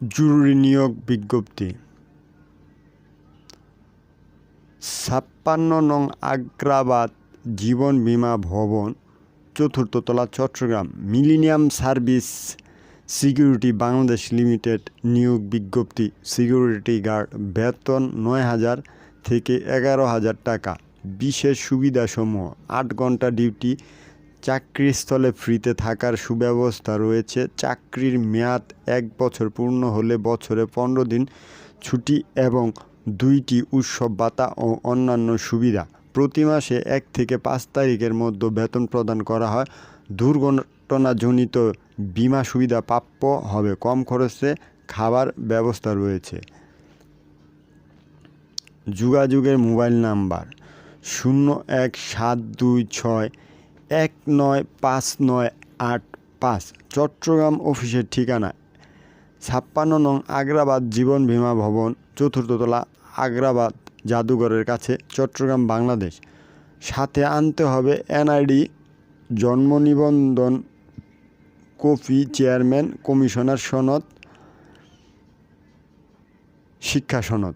জরুরি নিয়োগ বিজ্ঞপ্তি। ছাপ্পান্ন নং আগ্রাবাদ জীবন বীমা ভবন, চতুর্থ তলা, Chattogram. Millennium service security Bangladesh limited নিয়োগ বিজ্ঞপ্তি। সিকিউরিটি গার্ড বেতন নয় হাজার থেকে এগারো হাজার টাকা। বিশেষ সুবিধাসমূহ, আট ঘণ্টা ডিউটি চাকরিস্থলে ফ্রিতে থাকার সুব্যবস্থা রয়েছে। চাকরির মেয়াদ এক বছর পূর্ণ হলে বছরে পনেরো দিন ছুটি এবং দুইটি উৎসব ভাতা ও অন্যান্য সুবিধা। প্রতি মাসে এক থেকে পাঁচ তারিখের মধ্যে বেতন প্রদান করা হয়। দুর্ঘটনাজনিত বিমা সুবিধা প্রাপ্য হবে। কম খরচে খাবার ব্যবস্থা রয়েছে। যোগাযোগের মোবাইল নাম্বার শূন্য এক সাত দুই ছয় এক নয় পাঁচ নয় আট পাঁচ। চট্টগ্রাম অফিসের ঠিকানা ছাপ্পান্ন নং আগ্রাবাদ জীবন বীমা ভবন চতুর্থতলা আগ্রাবাদ, জাদুঘরের কাছে, চট্টগ্রাম, বাংলাদেশ। সাথে আনতে হবে এনআইডি, জন্ম নিবন্ধন কপি, চেয়ারম্যান, কমিশনার সনদ, শিক্ষা সনদ।